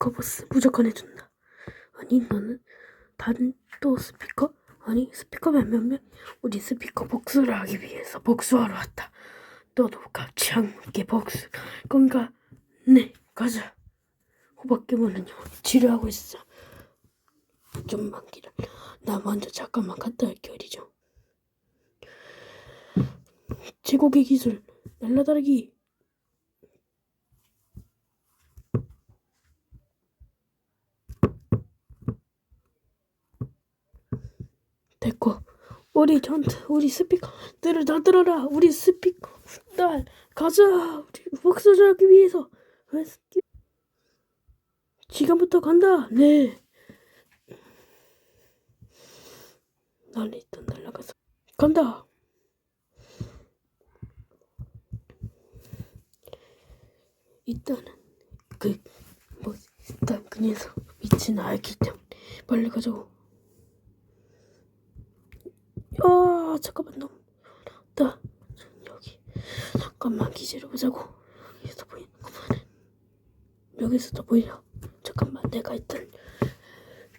스피커 보스 무조건 해준다. 아니 너는 다른 또 스피커? 아니 스피커 몇몇몇 우리 스피커 복수를 하기 위해서 복수하러 왔다. 너도 같이 함께 복수 건가? 네 가자. 호박기모는요 치료하고 있어. 좀만 기다려. 나 먼저 잠깐만 갔다 올게 어디죠? 제고기 기술 날라다르기 됐고 우리 전투 우리 스피커들을 다 들어라. 우리 스피커 딸 가자. 우리 복수하기 위해서. 왜 스키- 지금부터 간다. 네. 난 일단 날라가서. 간다. 일단은 그 뭐 일단 그 녀석 위치는 알기 때문에 빨리 가자고 아 잠깐만 너무 나 여기 잠깐만 기다려보자고. 여기서 보이는구만 여기서도 보이려. 잠깐만 내가 일단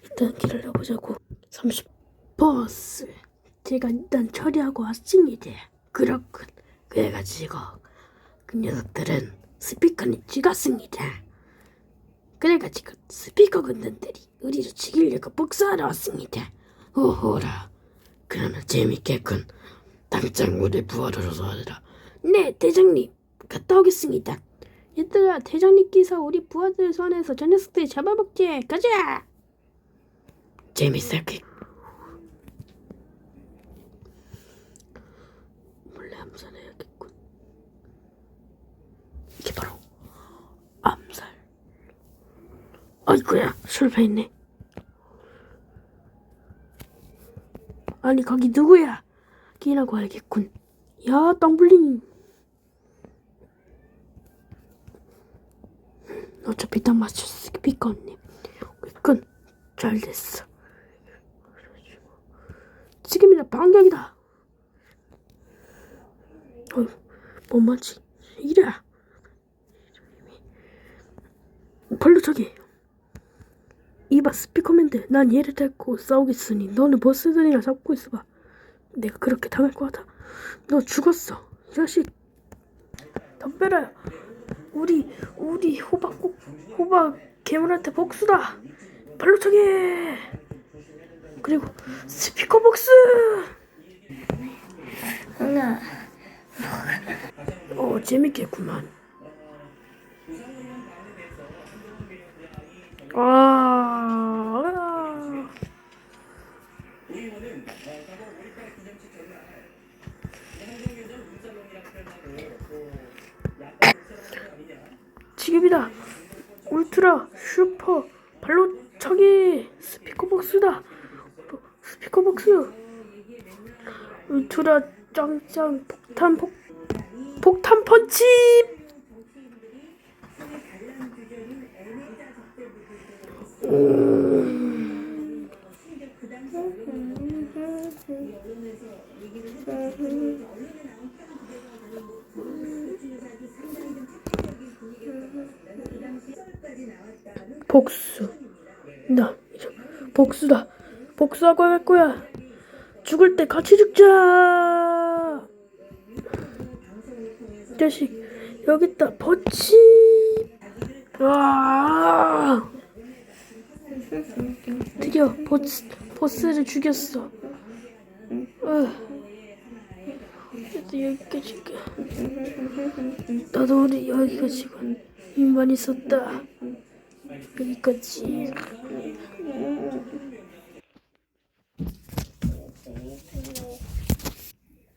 일단 기다려보자고. 30 버스. 제가 일단 처리하고 왔습니다. 그렇군. 그래가지고 그 녀석들은 스피커는 죽었습니다. 그래가지고 스피커 군단들이 우리를 죽이려고 복수하러 왔습니다. 오호라 그러면 재밌겠군. 당장 우리 부하러로 도와라. 네, 대장님. 갔다 오겠습니다. 얘들아, 대장님께서 우리 부하들 손에서 저 녀석들 잡아먹지. 가자! 재밌었겠. 몰래 암살해야겠군. 이게 바로 암살. 아이고야, 실패했네. 아니 거기 누구야? 끼라고 알겠군. 야 땅블링. 어차피 딱 맞출 스피커 언니. 그건 잘 됐어. 지금이다 반격이다. 어, 못 맞지? 이래. 벌로 저기. 이봐 스피커맨들 난 얘를 데리고 싸우겠으니 너는 보스들이랑 잡고 있어봐. 내가 그렇게 당할 것 같아? 너 죽었어. 이 자식. 덤벼라. 우리 우리 호박 꼭 호박 괴물한테 복수다. 발로 차기 그리고 스피커 복수. 하나. 어 재밌겠구만. 아, 지금이다. 울트라 슈퍼 발로 차기 스피커 복수다. 스피커 복수 울트라 짱짱 폭탄 폭 폭탄 펀치 복수. 나 복수다. 복수하고 갈 거야. 죽을 때 같이 죽자. 이 자식 여기 있다. 버치. 와. 드디어 보스 보스를 죽였어. 어. 그래도 여기까지 가. 나도 우리 여기까지 힘만 있었다. 여기까지.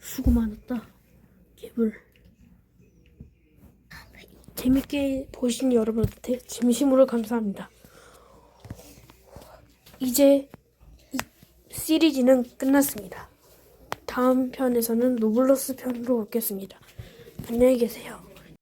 수고 많았다. 개불. 재밌게 보신 여러분한테 진심으로 감사합니다. 이제 이 시리즈는 끝났습니다. 다음 편에서는 노블러스 편으로 오겠습니다. 안녕히 계세요.